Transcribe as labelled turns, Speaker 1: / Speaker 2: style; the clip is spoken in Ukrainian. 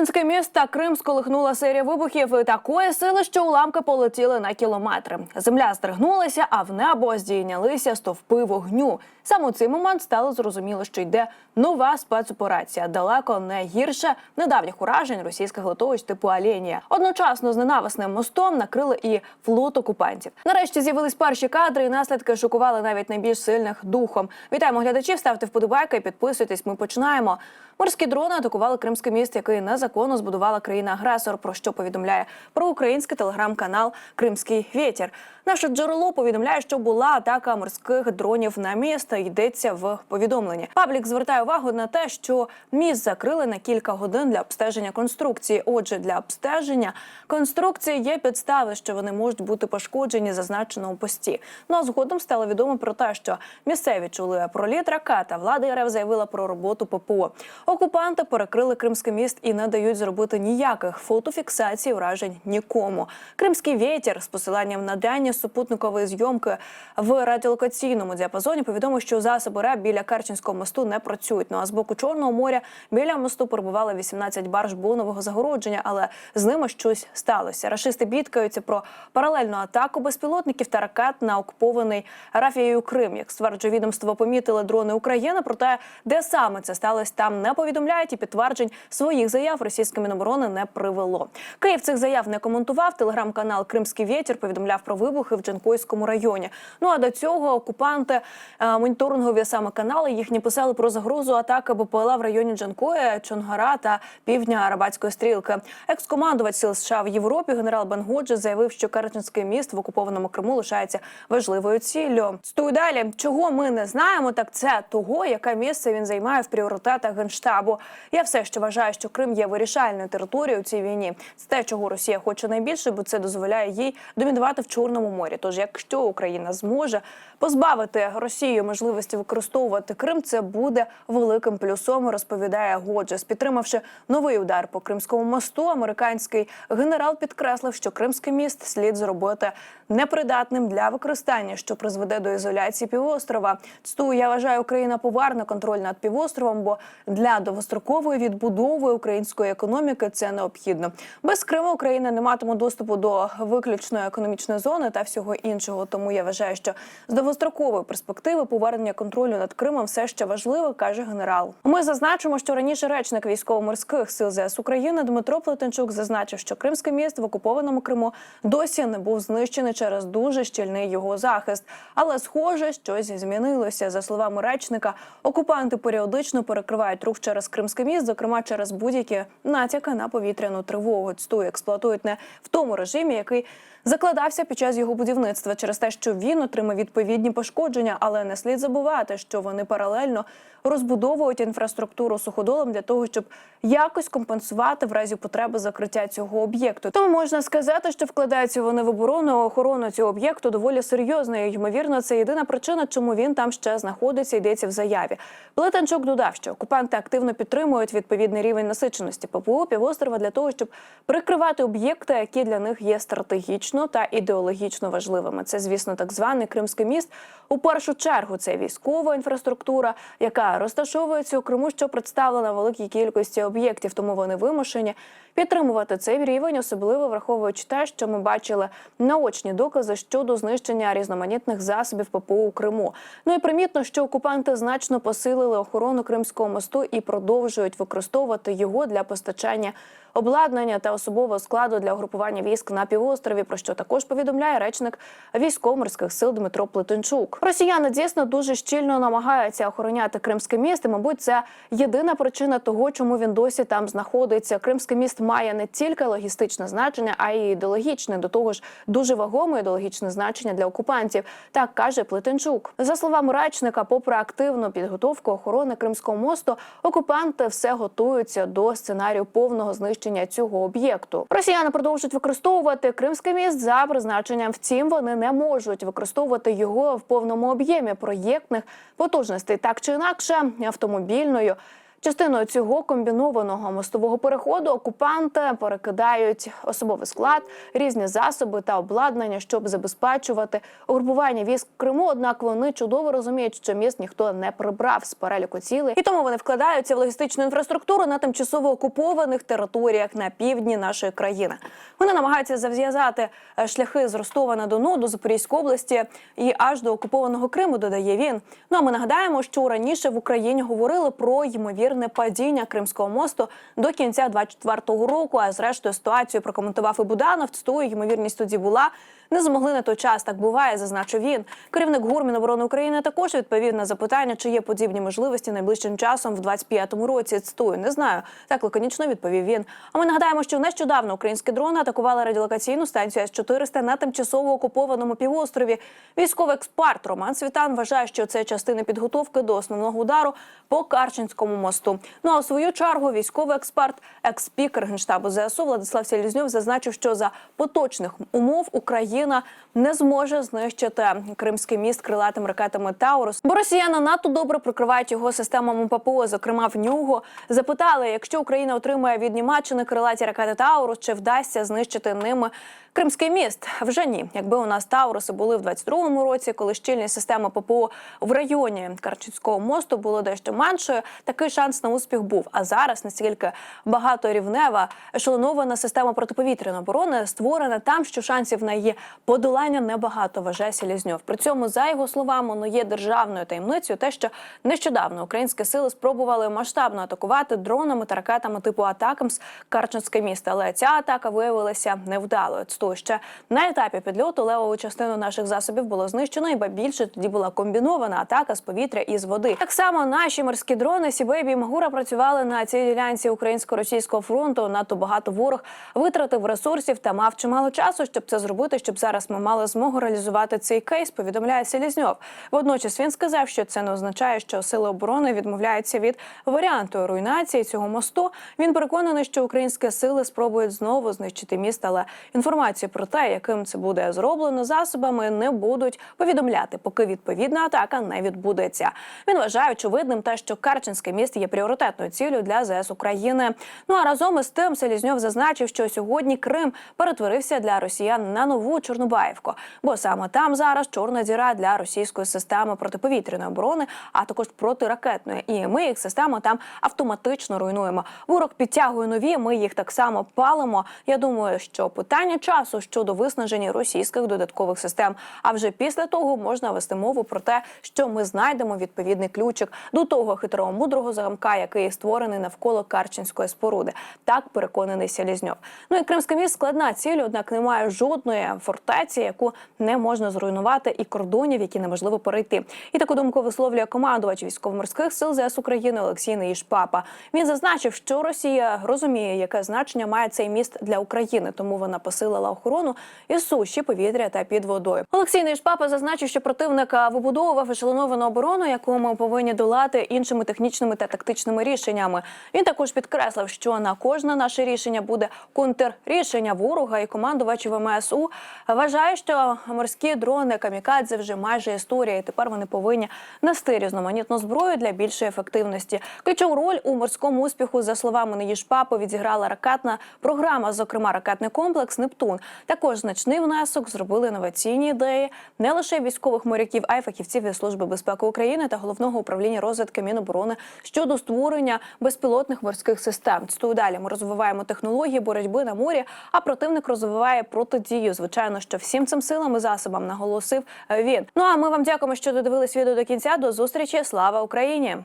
Speaker 1: Керченське міст та Крим сколихнула серія вибухів такої сили, що уламки полетіли на кілометри. Земля здригнулася, а в небо здійнялися стовпи вогню. Саме у цей момент стало зрозуміло, що йде нова спецоперація, далеко не гірше недавніх уражень російських литовищ типу Аленія. Одночасно з ненависним мостом накрили і флот окупантів. Нарешті з'явились перші кадри, і наслідки шокували навіть найбільш сильних духом. Вітаємо глядачів, ставте вподобайки, підписуйтесь. Ми починаємо. Морські дрони атакували кримське міст, який незаконно збудувала країна-агресор. Про що повідомляє про український телеграм-канал Кримський вітер. Наше джерело повідомляє, що була атака морських дронів на місто. Йдеться в повідомленні. Паблік звертає увагу на те, що міст закрили на кілька годин для обстеження конструкції. Отже, для обстеження конструкції є підстави, що вони можуть бути пошкоджені зазначеному пості. Ну а згодом стало відомо про те, що місцеві чули проліт ракета. Влада РФ заявила про роботу ППО. Окупанти перекрили Кримський міст і не дають зробити ніяких фотофіксацій уражень нікому. Кримський вітер з посиланням на дані супутникової зйомки в радіолокаційному діапазоні повідомив, що засоби РЕБ біля Керченського мосту не працюють. Ну а з боку Чорного моря біля мосту перебували 18 барж бонового загородження, але з ними щось сталося. Рашисти бідкаються про паралельну атаку безпілотників та ракет на окупований Рафією Крим. Як стверджує відомство, помітили дрони України. Проте де саме це сталося, там не повідомляють і підтверджень своїх заяв російське міноборони не привело. Київ цих заяв не коментував. Телеграм-канал Кримський вітер повідомляв про вибухи в Джанкойському районі. Ну а до цього окупанти е, моніторингові саме канали їхні писали про загрозу атаки БПЛА в районі Джанкоя, Чонгара та півдня Арабатської стрілки. Екс-командувач сил США в Європі генерал Бенгоджі заявив, що Керченський міст в окупованому Криму лишається важливою ціллю. Стою далі. Чого ми не знаємо, так це того, яке місце він займає в пріоритетах генштабу. Я все ще вважаю, що Крим є вирішальною територією у цій війні. Це те, чого Росія хоче найбільше, бо це дозволяє їй домінувати в Чорному морі. Тож, якщо Україна зможе позбавити Росію можливості використовувати Крим, це буде великим плюсом. Розповідає Годжес. Підтримавши новий удар по Кримському мосту, американський генерал підкреслив, що Кримський міст слід зробити непридатним для використання, що призведе до ізоляції півострова. Цту я вважаю, Україна поверне контроль над півостровом, бо для довгострокової відбудови української економіки це необхідно. Без Криму Україна не матиме доступу до виключної економічної зони та всього іншого. Тому я вважаю, що з довгострокової перспективи повернення контролю над Кримом все ще важливо, каже генерал. Ми зазначимо, що раніше речник військово-морських сил ЗС України Дмитро Плетенчук зазначив, що Кримський міст в окупованому Криму досі не був знищений через дуже щільний його захист. Але схоже, щось змінилося. За словами речника, окупанти періодично перекривають рух через Кримський міст, зокрема через будь-які натяки на повітряну тривогу. Цту експлуатують не в тому режимі, який закладався під час його будівництва через те, що він отримав відповідні пошкодження, але не слід забувати, що вони паралельно розбудовують інфраструктуру суходолом для того, щоб якось компенсувати в разі потреби закриття цього об'єкту. Тому можна сказати, що вкладаються вони в оборону охорону цього об'єкту доволі серйозно. І, ймовірно, це єдина причина, чому він там ще знаходиться. Йдеться в заяві. Плетенчук додав, що окупанти активно підтримують відповідний рівень насиченості ППО півострова для того, щоб прикривати об'єкти, які для них є стратегічно та ідеологічно важливими. Це, звісно, так званий Кримський міст. У першу чергу це військова інфраструктура, яка розташовується у Криму, що представлена великій кількості об'єктів, тому вони вимушені підтримувати цей рівень, особливо враховуючи те, що ми бачили наочні докази щодо знищення різноманітних засобів ППО у Криму. Ну і примітно, що окупанти значно посилили охорону Кримського мосту і продовжують використовувати його для постачання обладнання та особового складу для угрупування військ на півострові. Про що також повідомляє речник військово-морських сил Дмитро Плетенчук. Росіяни дійсно дуже щільно намагаються охороняти Кримське міст. і, Мабуть, це єдина причина того, чому він досі там знаходиться. Кримський міст має не тільки логістичне значення, а й ідеологічне. До того ж, дуже вагоме ідеологічне значення для окупантів. Так каже Плетенчук. За словами речника, попри активну підготовку охорони Кримського мосту, окупанти все готуються до сценарію повного знищення цього об'єкту. Росіяни продовжують використовувати Кримський міст за призначенням. Втім, вони не можуть використовувати його в повному об'ємі проєктних потужностей, так чи інакше, автомобільною. Частиною цього комбінованого мостового переходу окупанти перекидають особовий склад, різні засоби та обладнання, щоб забезпечувати угрупування військ Криму. Однак вони чудово розуміють, що міст ніхто не прибрав з переліку цілей, і тому вони вкладаються в логістичну інфраструктуру на тимчасово окупованих територіях на півдні нашої країни. Вони намагаються зав'язати е, шляхи з Ростова на Дону до Запорізької області і аж до окупованого Криму. Додає він. Ну а ми нагадаємо, що раніше в Україні говорили про ймовірне падіння Кримського мосту до кінця 24-го року. А зрештою ситуацію прокоментував і Буданов. Цитую, ймовірність тоді була. Не змогли на той час. Так буває, зазначив він. Керівник ГУР Міноборони України також відповів на запитання, чи є подібні можливості найближчим часом в 25-му році. Цитую, не знаю. Так лаконічно відповів він. А ми нагадаємо, що нещодавно українські дрони атакували радіолокаційну станцію С-400 на тимчасово окупованому півострові. Військовий експерт Роман Світан вважає, що це частина підготовки до основного удару по Карченському мосту. Ну а у свою чергу військовий експерт, екс-спікер генштабу ЗСУ Владислав Селізньов зазначив, що за поточних умов Україна не зможе знищити кримський міст крилатими ракетами Таурус, бо росіяни надто добре прикривають його системами ППО. Зокрема, в нього запитали, якщо Україна отримає від Німеччини крилаті ракети Таурус, чи вдасться знищити ними Кримський міст вже ні. Якби у нас Тауруси були в 22-му році, коли щільність системи ППО в районі Карчицького мосту було дещо меншою, такий шанс на успіх був. А зараз настільки багаторівнева ешелонована система протиповітряної оборони створена там, що шансів на її подолання небагато. Вважає Селізньов. При цьому, за його словами, ну є державною таємницею, те, що нещодавно українські сили спробували масштабно атакувати дронами та ракетами типу Атакамс Карчинське місто. Але ця атака виявилася невдалою. Цитую, ще на етапі підльоту левову частину наших засобів було знищено, і більше тоді була комбінована атака з повітря і з води. Так само наші морські дрони Сібейбі Магура працювали на цій ділянці українсько-російського фронту. Надто багато ворог витратив ресурсів та мав чимало часу, щоб це зробити. Щоб зараз ми мали змогу реалізувати цей кейс. Повідомляє Селізньов. Водночас він сказав, що це не означає, що сили оборони відмовляються від варіанту руйнації цього мосту. Він переконаний, що українські сили спробують знову знищити міст, але інформацію про те, яким це буде зроблено засобами, не будуть повідомляти, поки відповідна атака не відбудеться. Він вважає очевидним те, що Карченське міст є пріоритетною ціллю для ЗС України. Ну а разом із тим Селізньов зазначив, що сьогодні Крим перетворився для росіян на нову Чорнобаївку, бо саме там зараз чорна діра для російської системи протиповітряної оборони, а також протиракетної. І ми їх систему там автоматично руйнуємо. Ворог підтягує нові. Ми їх так само палимо. Я думаю, що питання часу щодо виснаження російських додаткових систем. А вже після того можна вести мову про те, що ми знайдемо відповідний ключик до того хитрого мудрого замка, який створений навколо Карченської споруди. Так переконаний Селізньов. Ну і Кримський міст складна ціль, однак немає жодної фортеці, яку не можна зруйнувати, і кордонів, які неможливо перейти. І таку думку висловлює командувач військово-морських сил ЗС України Олексій Неїшпапа. Він зазначив, що Росія розуміє, яке значення має цей міст для України, тому вона посилила охорону із суші, повітря та під водою. Олексій Неїшпапа зазначив, що противник вибудовував ешелоновану оборону, яку ми повинні долати іншими технічними та тактичними рішеннями. Він також підкреслив, що на кожне наше рішення буде контррішення ворога і командувач ВМСУ вважає, що морські дрони камікадзе вже майже історія. і Тепер вони повинні нести різноманітну зброю для більшої ефективності. Ключову роль у морському успіху, за словами Неїшпапи, відзіграла ракетна програма, зокрема ракетний комплекс Нептун. Також значний внесок зробили інноваційні ідеї не лише військових моряків, а й фахівців із служби безпеки України та головного управління розвідки Міноборони щодо створення безпілотних морських систем. Цитую далі ми розвиваємо технології боротьби на морі, а противник розвиває протидію. Звичайно, що всім цим силам і засобам наголосив він. Ну а ми вам дякуємо, що додивились відео до кінця. До зустрічі. Слава Україні!